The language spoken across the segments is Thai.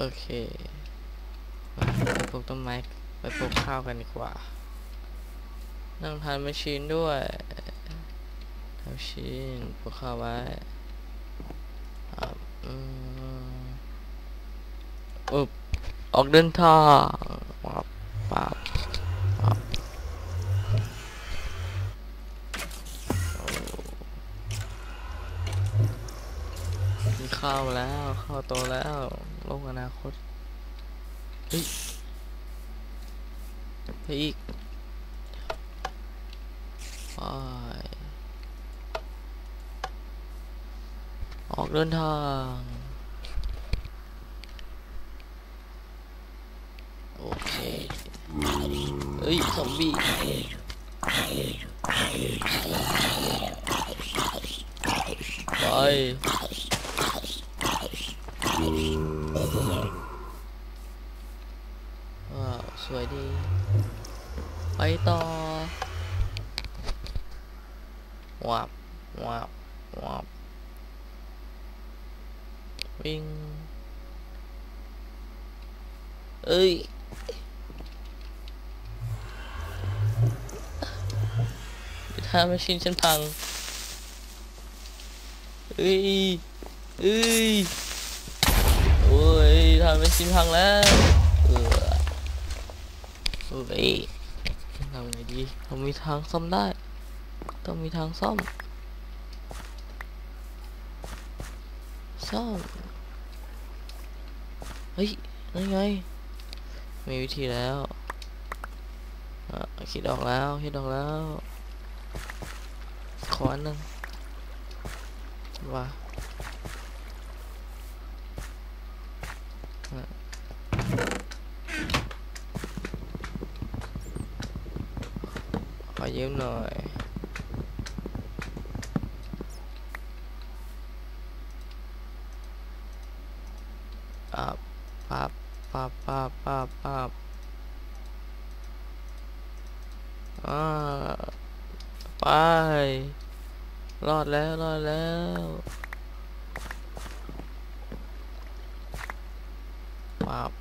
โอเคมาไปปลูกต้นไม้ไปปลูกข้าวกันดีกว่า นั่งทานแมชชีนด้วยทำชีนปลูกข้าวไว้ครับอืมอุบออกเดินทางปับปับปับโอ้ มีข้าแล้ว เข้าโตแล้วโลกอนาคตเฮ้ยไปอีกไปออกเดินทางโอเคเฮ้ยซอมบี้ไป สวยดี ไปต่อวับวับวับวิ่งเอ้ยถ้าไม่ชินฉันพังเอ้ยเอ้ยโอ้ยทำเป็นชินพังแล้วเออ เอ้ยทำไงดีเรามีทางซ่อมได้ ต้องมีทางซ่อม ซ่อม เฮ้ยนั่นไง มีวิธีแล้วคิดออกแล้ว คิดออกแล้ว ขออันหนึ่งว่าอะขอ ยืมหน่อยปับปับปับปับปับปับอ่าไป รอดแล้ว รอดแล้วปับ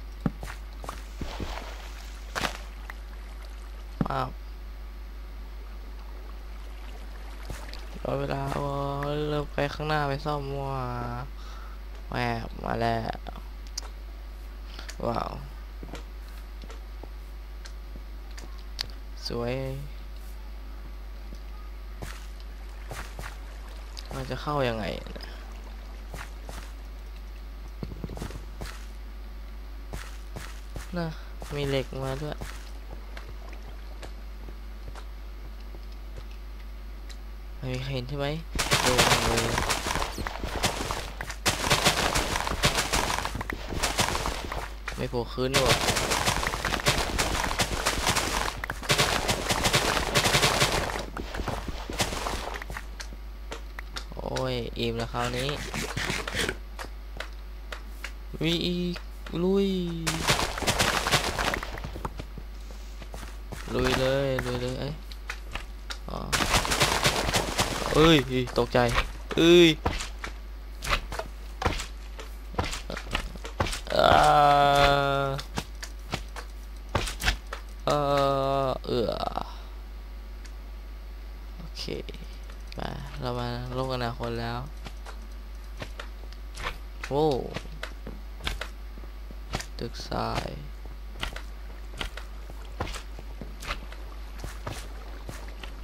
ปับ รอเวลาโอ้เริ่มไปข้างหน้าไปซ่อมว่าแหวบมาแล้ว ว้าว สวยมันจะเข้ายังไงนะน่ะมีเหล็กมาด้วย ไม่มีใคร เห็นใช่ไหมโดนเลยไม่โผล่คืนด้วยโอ้ยอิ่มแล้วคราวนี้มีอีกลุยลุยเลยลุยเลยเอ้ยอ๋อ เอ้ยตกใจเอ้ยอ่าเออเออโอเคไปเรามาโลกอนาคตแล้วโว้ตึกทราย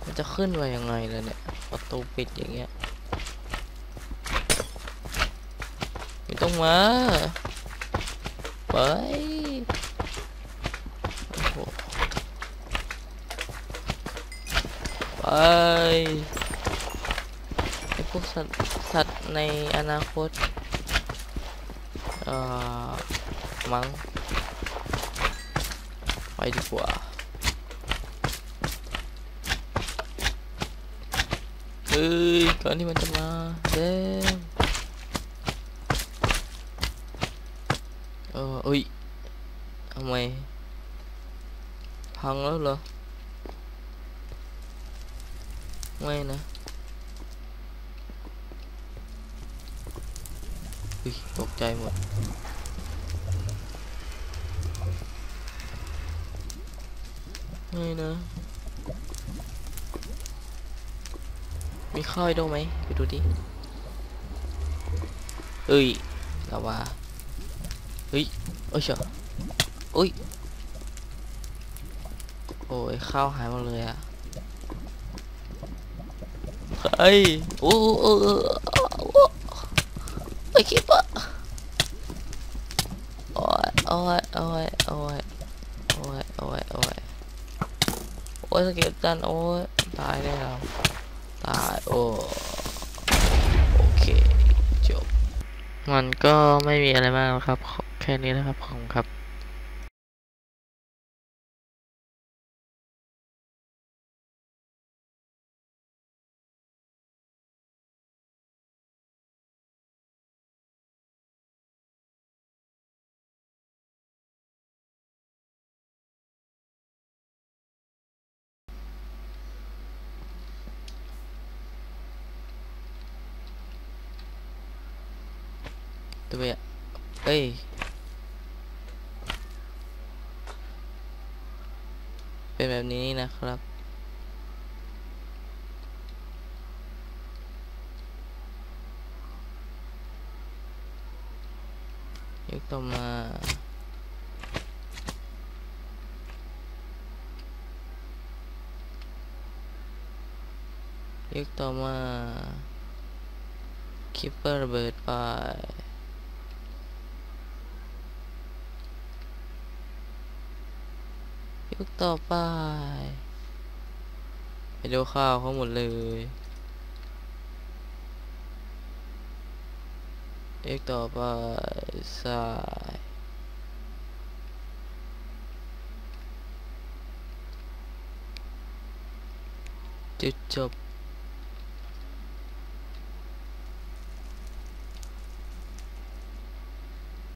มันจะขึ้นมายังไงล่ะเนี่ย ประตูปิดอย่างเงี้ยไม่ต้องมาไปโอ้โหไปไอพวกสัตว์สัตว์ในอนาคตเอ่อมั้งไปดีกว่า Uy, kau ni macam lah Damn. Ờ, ui. Ông mày. Hăng lắm luôn. Mày nè Ui, một chai một. Mày nè มพังแล้วเหรอไม่นะอุ้ยตกใจหมดไม่นะมีข้าวให้ดูไหมไปดูดิเอ้ยลาวาเฮ้ยเอ้ยเชียวอุ้ยโอ้ยข้าวหายหมดเลยอะเฮ้ยโอ้โอ้โอ้โอ้ไอ้คิปอะโอ้ยโอ้ยโอ้ยโอ้ยโอ้ยโอ้ยโอ้ยโอ้ยสเก็ตตันโอ้ยตายแน่เราตายโอ้โอเคจบ มันก็ไม่มีอะไรมากครับ แค่นี้นะครับ ขอบคุณครับ ตัวอะเอ้ยเป็นแบบนี้นะครับ ยกต่อมายกต่อมาคิปเปอร์เบิดไป ยกต่อไป ไปดูข่าวเขาหมดเลยยกต่อไปสายจุดจบ